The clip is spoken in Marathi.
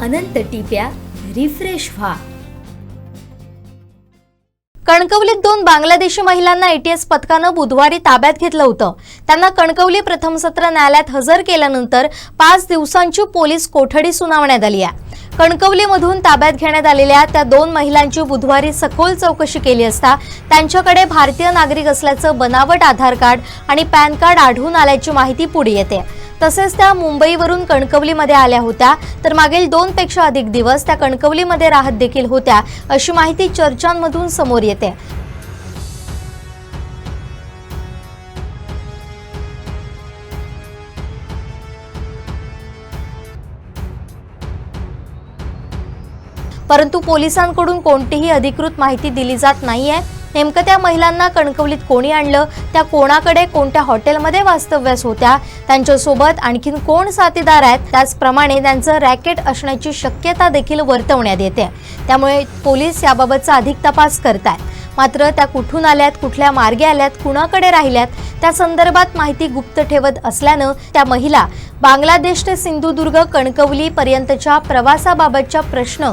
अनंत टिप्या रिफ्रेश व्हा. कणकवलीत दोन बांगलादेशी महिलांना एटीएस पथकानं बुधवारी ताब्यात घेतलं होतं. त्यांना कणकवली प्रथम सत्र न्यायालयात हजर केल्यानंतर पाच दिवसांची पोलीस कोठडी सुनावण्यात आली आहे. कणकवलीमधून ताब्यात घेण्यात आलेल्या त्या दोन महिलांची बुधवारी सखोल चौकशी केली असता त्यांच्याकडे भारतीय नागरिक असल्याचं बनावट आधार कार्ड आणि पॅन कार्ड आढळून आल्याची माहिती पुढे येते. तसेच त्या मुंबईवरून कणकवलीमध्ये आल्या होत्या. तर मागील दोन पेक्षा अधिक दिवस त्या कणकवलीमध्ये राहत देखील होत्या अशी माहिती चर्चांमधून समोर येते. परंतु पोलिसांकडून कोणतीही अधिकृत माहिती दिली जात नाहीये. नेमकं त्या महिलांना कणकवलीत कोणी आणलं? त्या कोणाकडे कोणत्या हॉटेलमध्ये वास्तव्यास होत्या? त्यांच्यासोबत आणखीन कोण साथीदार आहेत? त्याचप्रमाणे त्यांचं रॅकेट असण्याची शक्यता देखील वर्तवण्यात येते. त्यामुळे पोलीस याबाबतचा अधिक तपास करतात मात्र त्या कुठून आल्यात कुठल्या मार्गे आल्यात कुणाकडे राहिल्यात त्या संदर्भात माहिती गुप्त ठेवत असल्यानं त्या महिला बांगलादेश ते सिंधुदुर्ग कणकवली पर्यंतच्या प्रवासाबाबतच्या प्रश्न